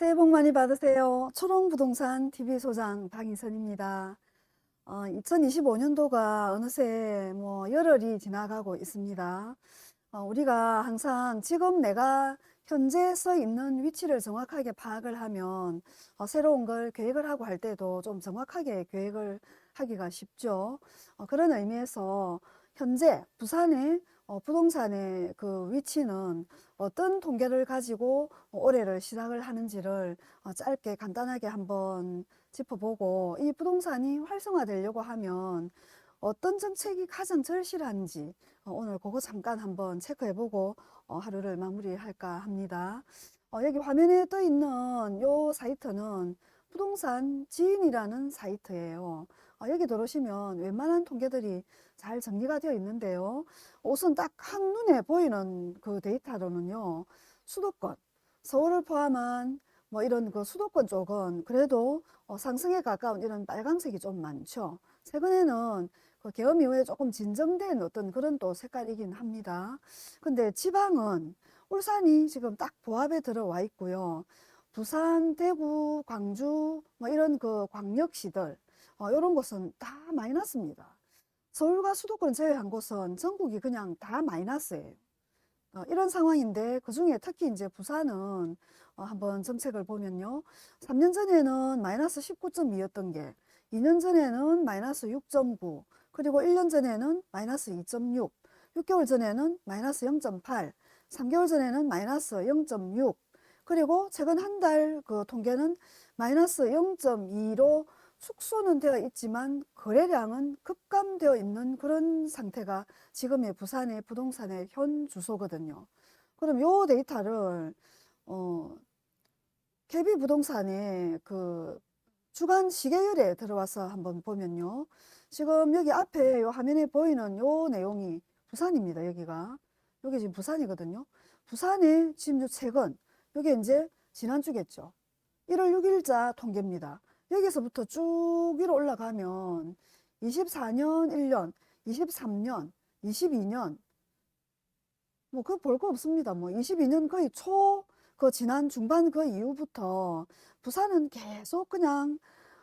새해 복 많이 받으세요. 초롱부동산 TV 소장 박인선입니다. 어, 2025년도가 어느새 뭐 열흘이 지나가고 있습니다. 어, 우리가 항상 지금 내가 현재 서 있는 위치를 정확하게 파악을 하면 어, 새로운 걸 계획을 하고 할 때도 좀 정확하게 계획을 하기가 쉽죠. 어, 그런 의미에서 현재 부산의 어, 부동산의 그 위치는 어떤 통계를 가지고 올해를 시작을 하는지를 어, 짧게 간단하게 한번 짚어보고 이 부동산이 활성화되려고 하면 어떤 정책이 가장 절실한지 어, 오늘 그거 잠깐 한번 체크해보고 어, 하루를 마무리할까 합니다. 어, 여기 화면에 떠 있는 요 사이트는 부동산 지인이라는 사이트예요. 어, 여기 들어오시면 웬만한 통계들이 잘 정리가 되어 있는데요. 우선 딱 한눈에 보이는 그 데이터로는요, 수도권, 서울을 포함한 뭐 이런 그 수도권 쪽은 그래도 어, 상승에 가까운 이런 빨강색이 좀 많죠. 최근에는 그 계엄 이후에 조금 진정된 어떤 그런 또 색깔이긴 합니다. 근데 지방은 울산이 지금 딱 보합에 들어와 있고요. 부산, 대구, 광주 뭐 이런 그 광역시들 어, 이런 곳은 다 마이너스입니다. 서울과 수도권 제외한 곳은 전국이 그냥 다 마이너스예요. 어, 이런 상황인데 그 중에 특히 이제 부산은 어, 한번 정책을 보면요. 3년 전에는 마이너스 19.2였던 게 2년 전에는 마이너스 6.9 그리고 1년 전에는 마이너스 2.6 6개월 전에는 마이너스 0.8 3개월 전에는 마이너스 0.6 그리고 최근 한 달 그 통계는 마이너스 0.2로 축소는 되어 있지만 거래량은 급감되어 있는 그런 상태가 지금의 부산의 부동산의 현 주소거든요. 그럼 요 데이터를 어 KB 부동산의 그 주간 시계열에 들어와서 한번 보면요. 지금 여기 앞에 요 화면에 보이는 요 내용이 부산입니다. 여기가 여기 지금 부산이거든요. 부산의 지금 요 최근 요게 이제 지난주겠죠. 1월 6일자 통계입니다. 여기서부터 쭉 위로 올라가면 24년 1년, 23년, 22년 뭐 그 볼 거 없습니다. 뭐 22년 거의 초 그 지난 중반 그 이후부터 부산은 계속 그냥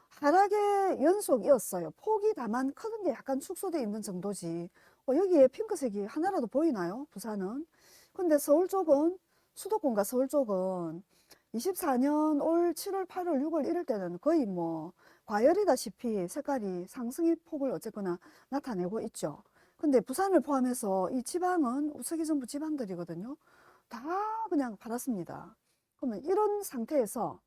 하락의 연속이었어요. 폭이 다만 크는 게 약간 축소돼 있는 정도지. 어, 여기에 핑크색이 하나라도 보이나요? 부산은. 근데 서울 쪽은 수도권과 서울 쪽은 24년 올 7월, 8월, 6월 이럴 때는 거의 뭐 과열이다시피 색깔이 상승의 폭을 어쨌거나 나타내고 있죠. 근데 부산을 포함해서 이 지방은 우석이 전부 지방들이거든요. 다 그냥 받았습니다. 그러면 이런 상태에서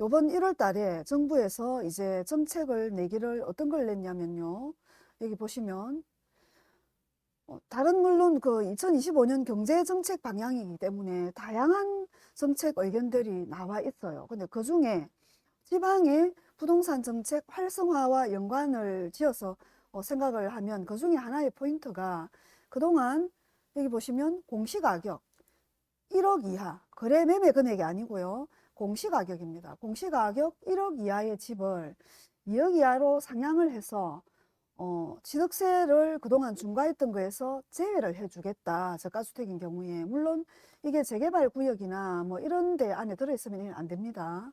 요번 1월 달에 정부에서 이제 정책을 내기를 어떤 걸 냈냐면요. 여기 보시면 어, 다른 물론 그 2025년 경제 정책 방향이기 때문에 다양한 정책 의견들이 나와 있어요. 근데 그 중에 지방의 부동산 정책 활성화와 연관을 지어서 어, 생각을 하면 그 중에 하나의 포인트가 그동안 여기 보시면 공시가격 1억 이하 거래 매매 금액이 아니고요. 공시가격입니다. 공시가격 1억 이하의 집을 2억 이하로 상향을 해서 어, 취득세를 그동안 중과했던 거에서 제외를 해주겠다. 저가주택인 경우에. 물론 이게 재개발 구역이나 뭐 이런 데 안에 들어있으면 안 됩니다.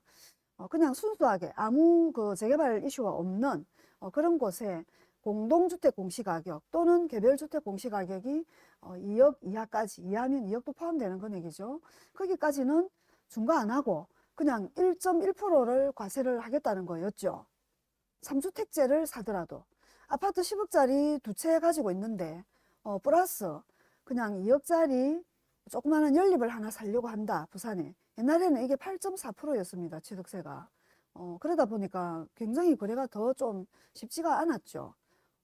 어, 그냥 순수하게 아무 그 재개발 이슈가 없는 어, 그런 곳에 공동주택 공시가격 또는 개별주택 공시가격이 어, 2억 이하까지, 이하면 2억도 포함되는 금액이죠. 거기까지는 중과 안 하고 그냥 1.1%를 과세를 하겠다는 거였죠. 3주택제를 사더라도. 아파트 10억짜리 두 채 가지고 있는데 어, 플러스 그냥 2억짜리 조그마한 연립을 하나 살려고 한다 부산에. 옛날에는 이게 8.4%였습니다 취득세가. 어, 그러다 보니까 굉장히 거래가 더 좀 쉽지가 않았죠.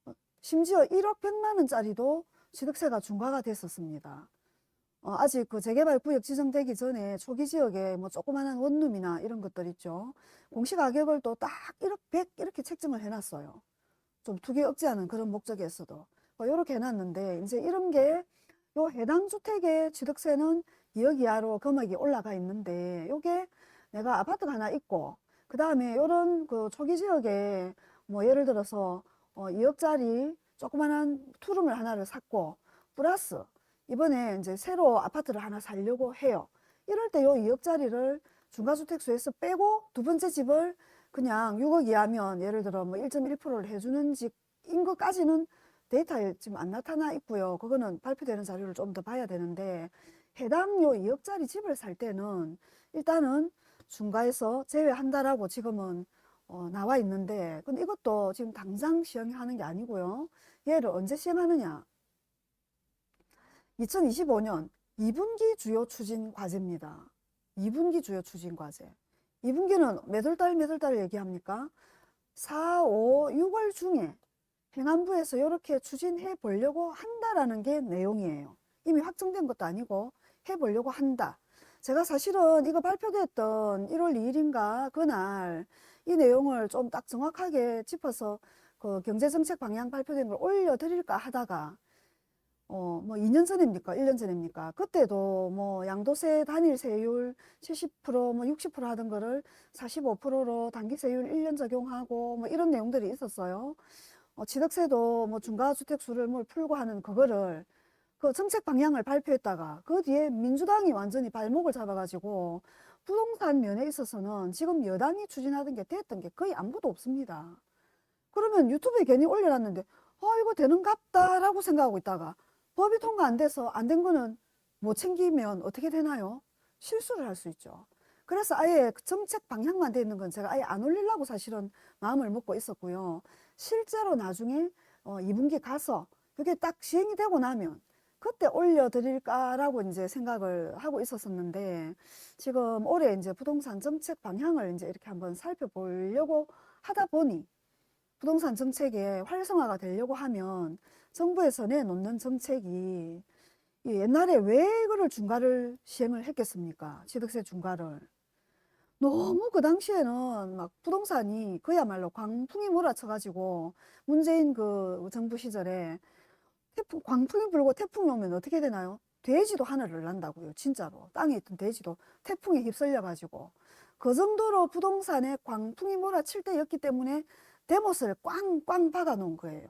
어, 심지어 1억 100만 원짜리도 취득세가 중과가 됐었습니다. 어, 아직 그 재개발 구역 지정되기 전에 초기 지역에 뭐 조그마한 원룸이나 이런 것들 있죠. 공시가격을 또 딱 1억 100 이렇게 책정을 해놨어요 좀 투기 억제하는 그런 목적이었어도 뭐 이렇게 해놨는데 이제 이런 게 요 해당 주택의 취득세는 2억 이하로 금액이 올라가 있는데 요게 내가 아파트가 하나 있고 그 다음에 요런 그 초기 지역에 뭐 예를 들어서 어 2억짜리 조그만한 투룸을 하나를 샀고 플러스 이번에 이제 새로 아파트를 하나 살려고 해요. 이럴 때 요 2억짜리를 중과주택수에서 빼고 두 번째 집을 그냥 6억 이하면 예를 들어 뭐 1.1%를 해주는 집인 것까지는 데이터에 지금 안 나타나 있고요. 그거는 발표되는 자료를 좀 더 봐야 되는데 해당 요 2억짜리 집을 살 때는 일단은 중과에서 제외한다라고 지금은 어, 나와 있는데 근데 이것도 지금 당장 시행하는 게 아니고요. 얘를 언제 시행하느냐? 2025년 2분기 주요 추진 과제입니다. 2분기 주요 추진 과제. 2분기는 몇월 달, 몇월 달을 얘기합니까? 4, 5, 6월 중에 행안부에서 이렇게 추진해 보려고 한다라는 게 내용이에요. 이미 확정된 것도 아니고 해 보려고 한다. 제가 사실은 이거 발표됐던 1월 2일인가 그날 이 내용을 좀 딱 정확하게 짚어서 그 경제정책 방향 발표된 걸 올려드릴까 하다가 어, 뭐 2년 전입니까? 1년 전입니까? 그때도 뭐 양도세 단일 세율 70%, 뭐 60% 하던 거를 45%로 단기 세율 1년 적용하고 뭐 이런 내용들이 있었어요. 어, 취득세도 뭐 중과주택수를 뭘 풀고 하는 그거를 그 정책 방향을 발표했다가 그 뒤에 민주당이 완전히 발목을 잡아가지고 부동산 면에 있어서는 지금 여당이 추진하던 게 됐던 게 거의 아무도 없습니다. 그러면 유튜브에 괜히 올려놨는데 아 이거 되는 갑다라고 생각하고 있다가 법이 통과 안 돼서 안 된 거는 못 챙기면 어떻게 되나요? 실수를 할 수 있죠. 그래서 아예 그 정책 방향만 돼 있는 건 제가 아예 안 올리려고 사실은 마음을 먹고 있었고요. 실제로 나중에 어, 2분기 가서 그게 딱 시행이 되고 나면 그때 올려드릴까라고 이제 생각을 하고 있었었는데 지금 올해 이제 부동산 정책 방향을 이제 이렇게 한번 살펴보려고 하다 보니 부동산 정책의 활성화가 되려고 하면 정부에서 내놓는 정책이 이 옛날에 왜 그걸 중과를 시행을 했겠습니까? 취득세 중과를. 너무 그 당시에는 막 부동산이 그야말로 광풍이 몰아쳐가지고 문재인 그 정부 시절에 태풍, 광풍이 불고 태풍이 오면 어떻게 되나요? 돼지도 하늘을 난다고요. 진짜로. 땅에 있던 돼지도 태풍에 휩쓸려가지고. 그 정도로 부동산에 광풍이 몰아칠 때였기 때문에 대못을 꽝꽝 박아 놓은 거예요.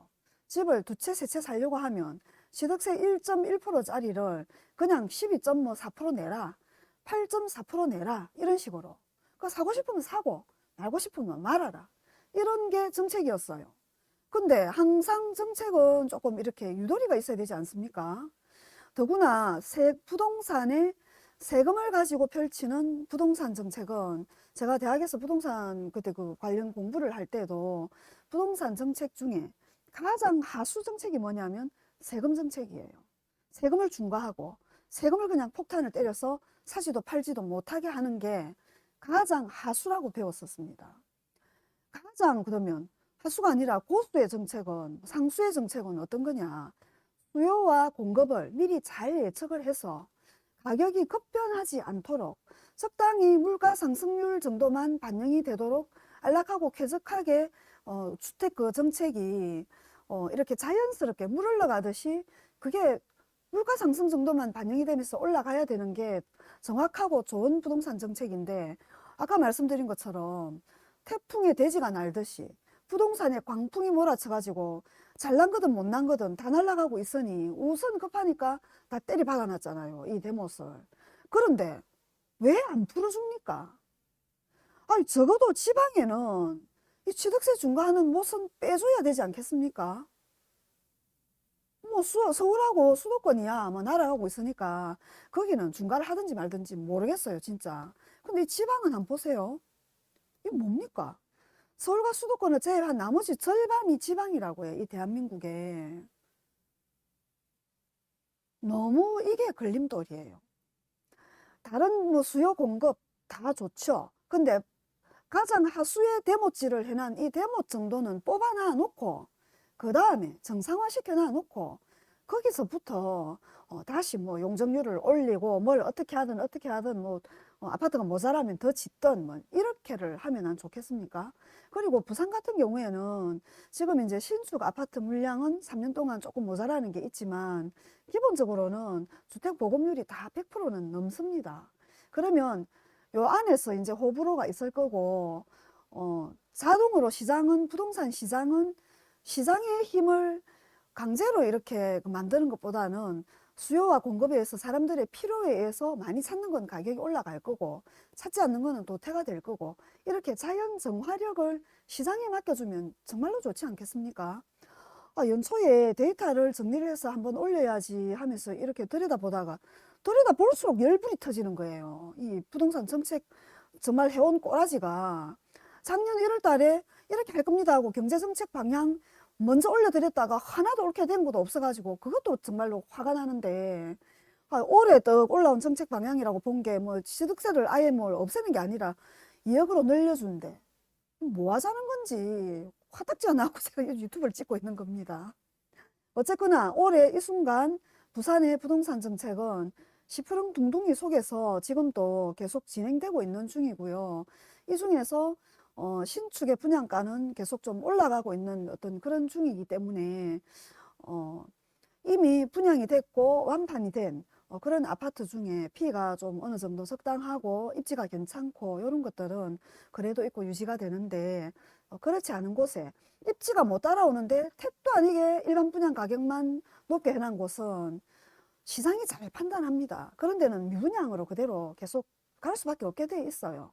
집을 두 채, 세 채 살려고 하면 취득세 1.1%짜리를 그냥 12.4% 내라. 8.4% 내라. 이런 식으로. 그 사고 싶으면 사고, 말고 싶으면 말아라. 이런 게 정책이었어요. 근데 항상 정책은 조금 이렇게 유도리가 있어야 되지 않습니까? 더구나 세, 부동산에 세금을 가지고 펼치는 부동산 정책은 제가 대학에서 부동산 그때 그 관련 공부를 할 때도 부동산 정책 중에 가장 하수 정책이 뭐냐면 세금 정책이에요. 세금을 중과하고 세금을 그냥 폭탄을 때려서 사지도 팔지도 못하게 하는 게 가장 하수라고 배웠었습니다. 가장 그러면 하수가 아니라 고수의 정책은 상수의 정책은 어떤 거냐? 수요와 공급을 미리 잘 예측을 해서 가격이 급변하지 않도록 적당히 물가 상승률 정도만 반영이 되도록 안락하고 쾌적하게 어, 주택 그 정책이 어, 이렇게 자연스럽게 물 흘러가듯이 그게 물가 상승 정도만 반영이 되면서 올라가야 되는 게 정확하고 좋은 부동산 정책인데 아까 말씀드린 것처럼 태풍에 돼지가 날듯이 부동산에 광풍이 몰아쳐가지고 잘난 거든 못난 거든 다 날아가고 있으니 우선 급하니까 다 때리 박아놨잖아요. 이 대못을. 그런데 왜 안 풀어줍니까? 아니 적어도 지방에는 이 취득세 중과하는 못은 빼줘야 되지 않겠습니까? 뭐 수, 서울하고 수도권이야 뭐 날아가고 있으니까 거기는 중과를 하든지 말든지 모르겠어요 진짜. 근데 이 지방은 안 보세요. 이게 뭡니까? 서울과 수도권을 제외한 나머지 절반이 지방이라고 해요. 이 대한민국에. 너무 이게 걸림돌이에요. 다른 뭐 수요 공급 다 좋죠. 근데 가장 하수의 대못질을 해난 이 대못 정도는 뽑아놔 놓고 그 다음에 정상화 시켜 놔 놓고 거기서부터 어, 다시 뭐 용적률을 올리고 뭘 어떻게 하든 어떻게 하든 뭐 어, 아파트가 모자라면 더 짓든 뭐 이렇게를 하면 안 좋겠습니까? 그리고 부산 같은 경우에는 지금 이제 신축 아파트 물량은 3년 동안 조금 모자라는 게 있지만 기본적으로는 주택 보급률이 다 100%는 넘습니다. 그러면 요 안에서 이제 호불호가 있을 거고 어, 자동으로 시장은 부동산 시장은 시장의 힘을 강제로 이렇게 그 만드는 것보다는 수요와 공급에 의해서 사람들의 필요에 의해서 많이 찾는 건 가격이 올라갈 거고 찾지 않는 거는 도태가 될 거고 이렇게 자연 정화력을 시장에 맡겨주면 정말로 좋지 않겠습니까? 아, 연초에 데이터를 정리를 해서 한번 올려야지 하면서 이렇게 들여다보다가 들여다 볼수록 열불이 터지는 거예요. 이 부동산 정책 정말 해온 꼬라지가 작년 1월 달에 이렇게 할 겁니다 하고 경제정책 방향 먼저 올려드렸다가 하나도 옳게 된 것도 없어가지고 그것도 정말로 화가 나는데 아, 올해 떡 올라온 정책 방향이라고 본 게 뭐 취득세를 아예 뭘 없애는 게 아니라 2억으로 늘려준대. 뭐 하자는 건지 화딱지 안 나고 제가 이 유튜브를 찍고 있는 겁니다. 어쨌거나 올해 이 순간 부산의 부동산 정책은 시푸릉둥둥이 속에서 지금도 계속 진행되고 있는 중이고요. 이 중에서 어, 신축의 분양가는 계속 좀 올라가고 있는 어떤 그런 중이기 때문에 어, 이미 분양이 됐고 완판이 된 어, 그런 아파트 중에 피가 좀 어느 정도 적당하고 입지가 괜찮고 이런 것들은 그래도 있고 유지가 되는데 어, 그렇지 않은 곳에 입지가 못 따라오는데 택도 아니게 일반 분양 가격만 높게 해놓은 곳은 시장이 잘 판단합니다. 그런 데는 미분양으로 그대로 계속 갈 수밖에 없게 돼 있어요.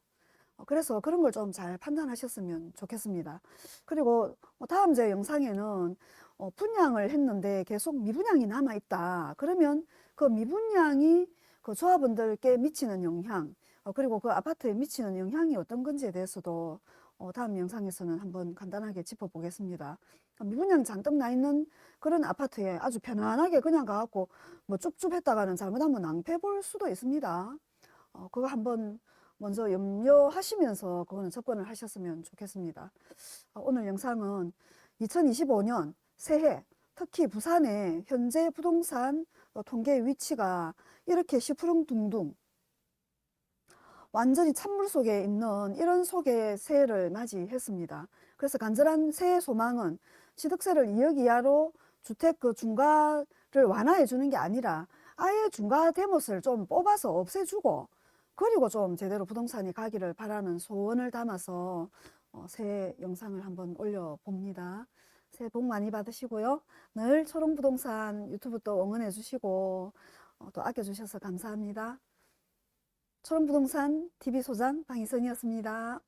어, 그래서 그런 걸 좀 잘 판단하셨으면 좋겠습니다. 그리고 뭐 다음 제 영상에는 어, 분양을 했는데 계속 미분양이 남아 있다. 그러면 그 미분양이 그 조합원들께 미치는 영향, 어, 그리고 그 아파트에 미치는 영향이 어떤 건지에 대해서도 어, 다음 영상에서는 한번 간단하게 짚어보겠습니다. 어, 미분양 잔뜩 나 있는 그런 아파트에 아주 편안하게 그냥 가갖고 뭐 쭈쭈 했다가는 잘못하면 낭패 볼 수도 있습니다. 어, 그거 한번 먼저 염려하시면서 그거는 접근을 하셨으면 좋겠습니다. 어, 오늘 영상은 2025년 새해 특히 부산의 현재 부동산 어, 통계 위치가 이렇게 시푸릉둥둥 완전히 찬물 속에 있는 이런 속의 새해를 맞이했습니다. 그래서 간절한 새해 소망은 취득세를 2억 이하로 주택 그 중과를 완화해 주는 게 아니라 아예 중과 대못을 좀 뽑아서 없애주고 그리고 좀 제대로 부동산이 가기를 바라는 소원을 담아서 어, 새해 영상을 한번 올려봅니다. 새해 복 많이 받으시고요. 늘 초롱부동산 유튜브 또 응원해 주시고 어, 또 아껴주셔서 감사합니다. 초롱부동산 TV 소장 방희선이었습니다.